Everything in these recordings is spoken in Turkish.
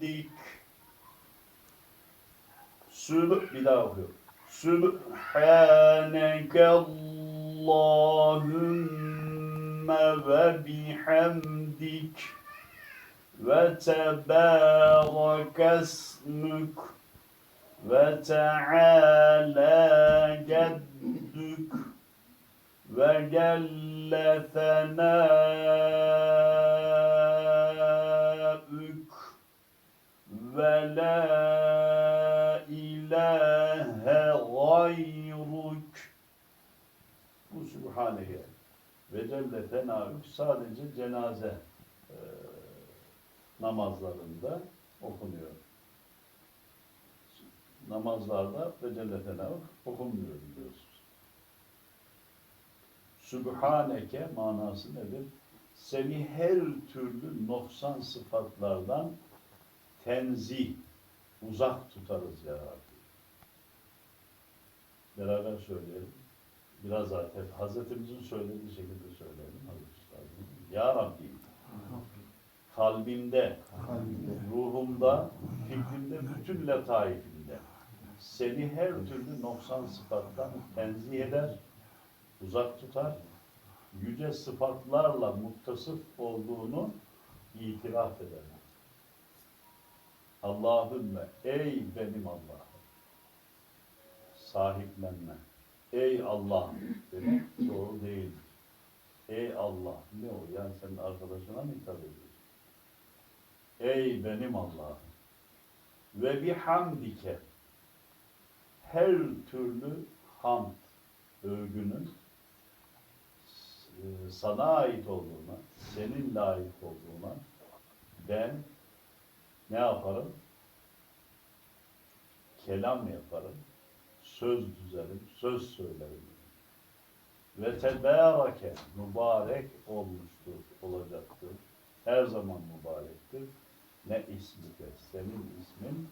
dik. Süb bir daha okuyorum. Sübhaneke Allahümme ve bihamdik ve tebarek esmük ve teala ceddük ve celle senâük la ilahe gayruk bu Sübhaneke ve Celle Tenâük sadece cenaze e, namazlarında okunuyor. Namazlarda ve Celle Tenâük okunmuyor biliyorsunuz. Sübhaneke manası nedir? Seni her türlü noksan sıfatlardan tenzih, uzak tutarız ya Rabbi. Beraber söyleyelim. Biraz zaten Hazretimizin söylediği şekilde söyleyelim. Ya Rabbi, kalbimde, ruhumda, fikrimde, bütün letaifimde seni her türlü noksan sıfattan tenzih eder, uzak tutar, yüce sıfatlarla muttasıf olduğunu itiraf eder. Allahümme ey benim Allah'ım sahiplenme. Ey Allah demek doğru değil. Ey Allah ne o? Yani senin arkadaşına mı hitap ediyorsun? Ey benim Allah'ım ve bihamdike her türlü hamd övgünün e, sana ait olduğuna, senin layık olduğuna ben ne yaparım? Kelam yaparım, söz düzerim, söz söylerim. Ve tebareke, mübarek olmuştur, olacaktır. Her zaman mübarektir. Ne ismike, senin ismin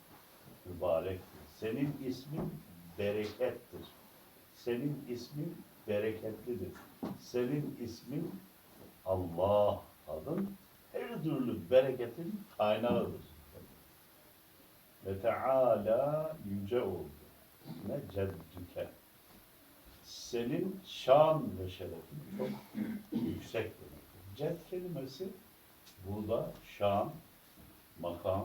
mübarektir. Senin ismin berekettir. Senin ismin bereketlidir. Senin ismin Allah adın her türlü bereketin kaynağıdır. Ve Teala yüce oldu. Ne ceddüke. Senin şan ve şerefin çok yüksek demektir. Cedd kelimesi burada şan, makam,